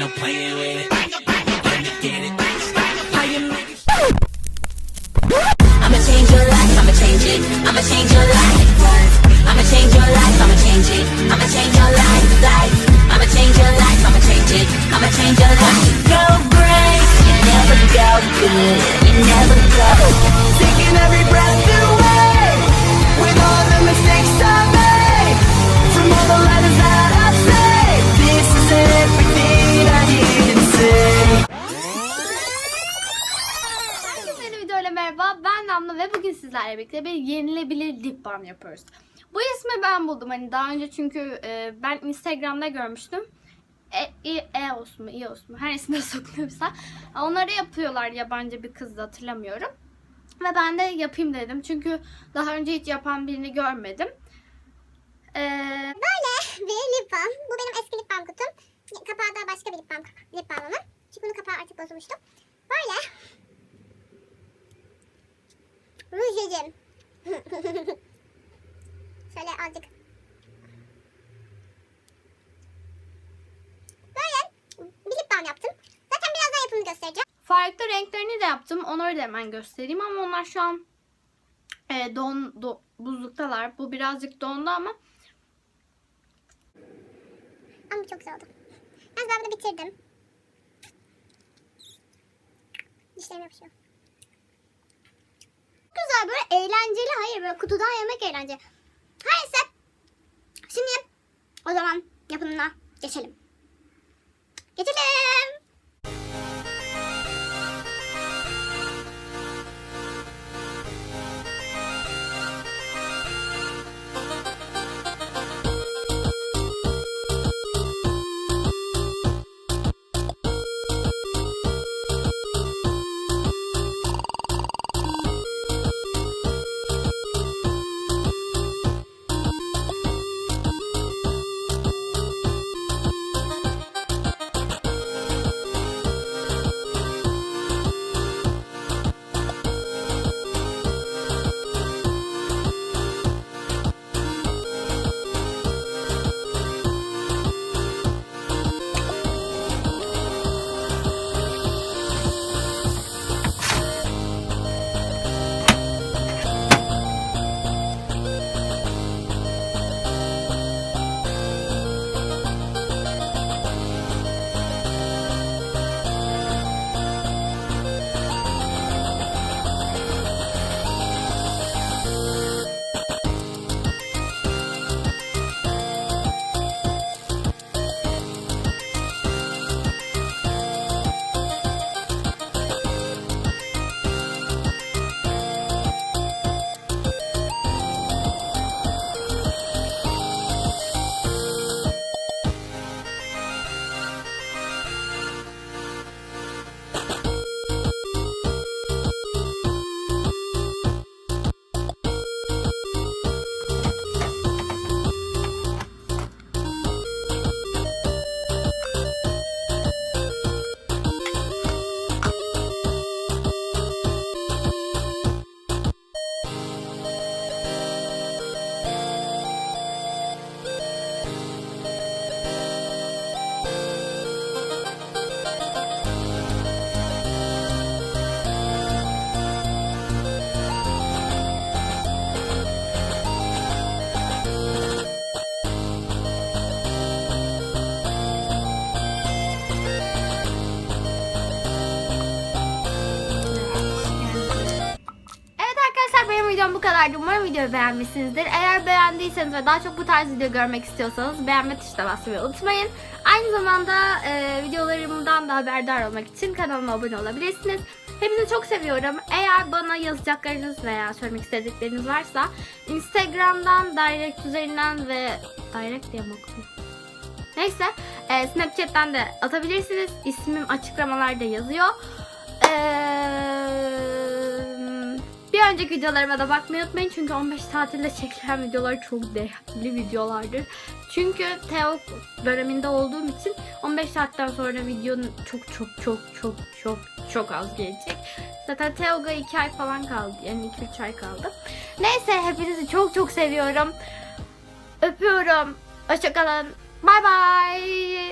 no playing with it. I'ma change your life, I'ma change it. I'ma change your life. I'ma change your life, I'ma change it. I'ma change your life, life. I'ma change your life, I'ma change it. I'ma change your life. Go great, you never go good. You never go. Sizlerle birlikte bir yenilebilir lip balm yapıyoruz. Bu ismi ben buldum. Hani daha önce çünkü e, ben Instagram'da görmüştüm. E, e, Eos mu, Eos mu? Her ismine sokuyorsa. Onları yapıyorlar yabancı bir kızdı hatırlamıyorum. Ve ben de yapayım dedim. Çünkü daha önce hiç yapan birini görmedim. Ee, Böyle bir lip balm. Bu benim eski lip balm kutum. Kapağı da başka bir lip balm, lip balmımın. Çünkü bunun kapağı artık bozulmuştu. Böyle. Rujecim. Şöyle azıcık. Böyle bir lip balm yaptım. Zaten birazdan yapımını göstereceğim. farklı renklerini de yaptım. Onları da hemen göstereyim ama onlar şu an e, don, do- buzluktalar. Bu birazcık dondu ama Ama çok güzel oldu. Yalnız ben bunu bitirdim. Dişlerim yapışıyor. Güzel böyle eğlenceli. Hayır böyle kutudan yemek eğlence. Her neyse. Şimdi o zaman yapımına geçelim. Geçelim. Kadardı. Umarım videoyu beğenmişsinizdir. Eğer beğendiyseniz ve daha çok bu tarz video görmek istiyorsanız beğenme tuşuna basmayı unutmayın. Aynı zamanda e, videolarımdan da haberdar olmak için kanalıma abone olabilirsiniz. Hepinizi çok seviyorum. Eğer bana yazacaklarınız veya söylemek istedikleriniz varsa Instagram'dan, direct üzerinden ve direct diye mi? Neyse e, Snapchat'ten de atabilirsiniz. İsmim açıklamalarda yazıyor. Eee bir önceki videolarıma da bakmayı unutmayın çünkü 15 tatilde çekilen videolar çok değerli videolardır. Çünkü Teo döneminde olduğum için 15 saatten sonra videonun çok çok çok çok çok çok az gelecek. Zaten Teo'ga 2 ay falan kaldı. Yani 2-3 ay kaldı. Neyse hepinizi çok çok seviyorum. Öpüyorum. Hoşçakalın. Bay bay.